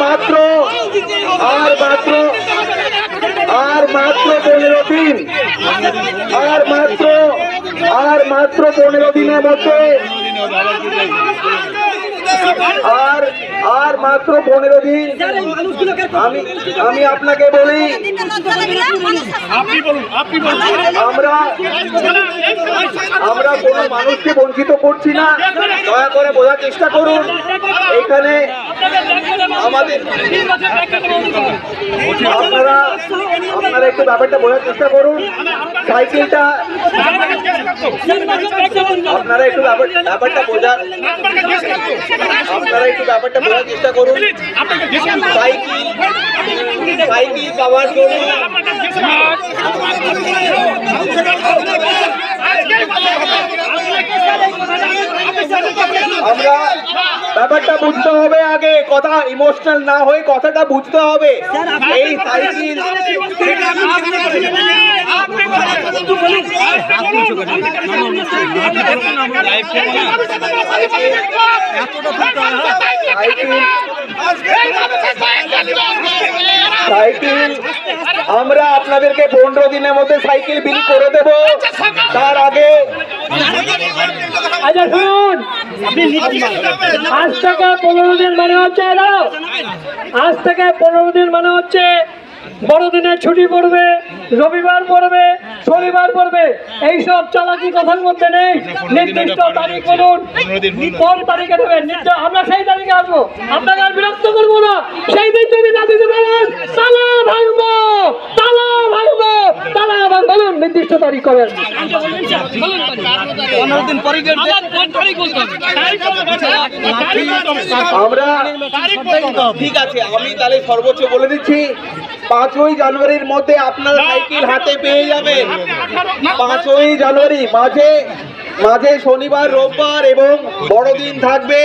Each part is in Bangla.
মাত্র আর মাত্র আর মাত্র পনেরো দিন আর মাত্র আর মাত্র পনেরো দিনের মধ্যে আর আর মাত্র পনেরো দিন আমি আমি আপনাকে বলি, আমরা আমরা কোনো মানুষকে বঞ্চিত করছি না। দয়া করে বোঝার চেষ্টা করুন। এখানে আমাদের আপনারা আপনারা একটু ব্যাপারটা বোঝার চেষ্টা করুন। সাইকেলটা, আপনারা একটু ব্যাপার- ব্যাপারটা বোঝার আপনারা একটু ব্যাপারটা বোঝার চেষ্টা করুন। আমরা ব্যাপারটা বুঝতে হবে আগে, কথা ইমোশনাল না হয়ে কথাটা বুঝতে হবে। এই সাইকেল সাইকেল আমরা আপনাদেরকে পনেরো দিনের মধ্যে সাইকেল বিলি করে দেব। তার আগে আচ্ছা শুনুন। আজ থেকে পনেরো দিন মানে হচ্ছে আজ থেকে পনেরো দিন মানে হচ্ছে, বড়দিনের ছুটি পড়বে। রবিবার পড়বে শনিবার পড়বে। এইসব চালাকি কথার মধ্যে নেই। নির্দিষ্ট তারিখ বলুন। কোন তারিখে দেবেন? নির্দিষ্ট আমরা সেই তারিখে আসব। আপনাকে আর বিরক্ত করব না। সেই দিন যদি না দিতে পারেন তালা ভাঙবো। তালা ভাঙবো। তালা ভাঙবো বলুন নির্দিষ্ট তারিখ করেন আমরা ঠিক আছে আমি তাহলে সর্বোচ্চ বলে দিচ্ছি। পাঁচই জানুয়ারির মধ্যে আপনারা সাইকেল হাতে পেয়ে যাবেন। পাঁচই জানুয়ারি মাঝে মাঝে শনিবার রোববার এবং বড়দিন থাকবে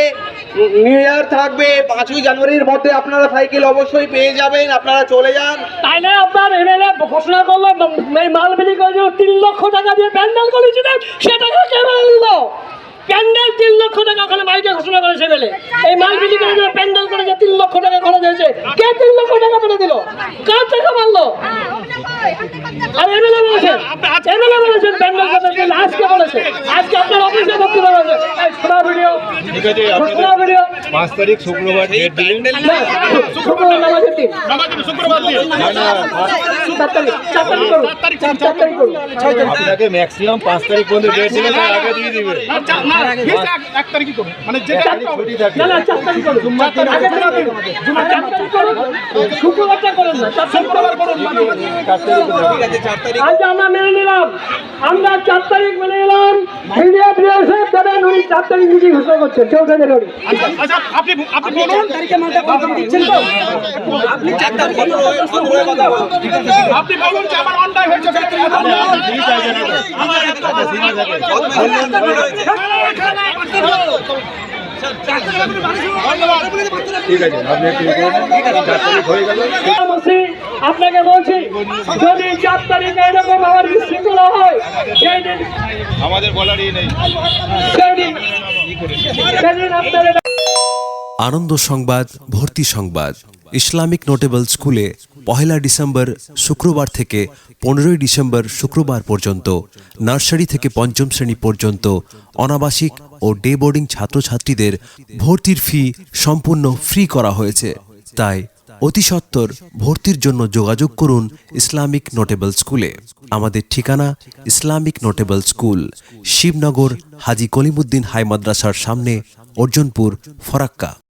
নিউ ইয়ার থাকবে। পাঁচই জানুয়ারির মধ্যে আপনারা সাইকেল অবশ্যই পেয়ে যাবেন আপনারা চলে যান। তাই না আপনার এমএলএ ঘোষণা করল এই মাল বিলি করে তিন লক্ষ টাকা দিয়ে প্যান্ডেল করেছিলেন সে টাকা কে বলল প্যান্ডেল তিন লক্ষ টাকা ওখানে মাইকে ঘোষণা করেছে বলে এই মাল বিলি করে প্যান্ডেল করে যে তিন লক্ষ টাকা। খরচ হয়েছে কে তিন লক্ষ টাকা পেটে দিল? কার টাকা মারলো? আর এমএলএ বলেছেন এমএলএ বলেছেন কথা আজকে বলেছে আজকে আপনার অফিসে শোনা ভিডিও ঠিক ভিডিও পাঁচ তারিখ শুক্রবার ডেট দিন আপনাকে ম্যাক্সিমাম পাঁচ তারিখ পর্যন্ত ডেট দিলে তার আগে দিয়ে দিবে এক তারিখই করুন মানে ছুটি থাকে না না চার তারিখ করুন আগে থেকে করুন। জুম্মা চার তারিখ করুন শুক্রবারটা করুন না চার তারিখ করুন ঠিক আছে চার তারিখ আজ আমরা মেনে নিলাম আমরা চার তারিখ মেনে নিলাম মিডিয়া প্রিয় সাহেব চার তারিখ মিটিং ঘোষণা করছেন চৌঠা জানুয়ারি আচ্ছা আপনি আপনি বলুন আমার ঠিক আছে আপনি হয়ে আপনাকে বলছি যদি চার তারিখে এরকম আবার বিশৃঙ্খলা হয় সেই দিন আমাদের বলারই নেই। সেদিন সেদিন আপনারা আনন্দ সংবাদ ভর্তি সংবাদ। ইসলামিক নোটেবল স্কুলে পহেলা ডিসেম্বর শুক্রবার থেকে পনেরোই ডিসেম্বর শুক্রবার পর্যন্ত, নার্সারি থেকে পঞ্চম শ্রেণি পর্যন্ত, অনাবাসিক ও ডে বোর্ডিং ছাত্রছাত্রীদের ভর্তির ফি সম্পূর্ণ ফ্রি করা হয়েছে। তাই অতি সত্বর ভর্তির জন্য যোগাযোগ করুন ইসলামিক নোটেবল স্কুলে। আমাদের ঠিকানা Islamic notable school, Shibnagar, Haji Kalimuddin high মাদ্রাসার সামনে, অর্জনপুর, ফরাক্কা।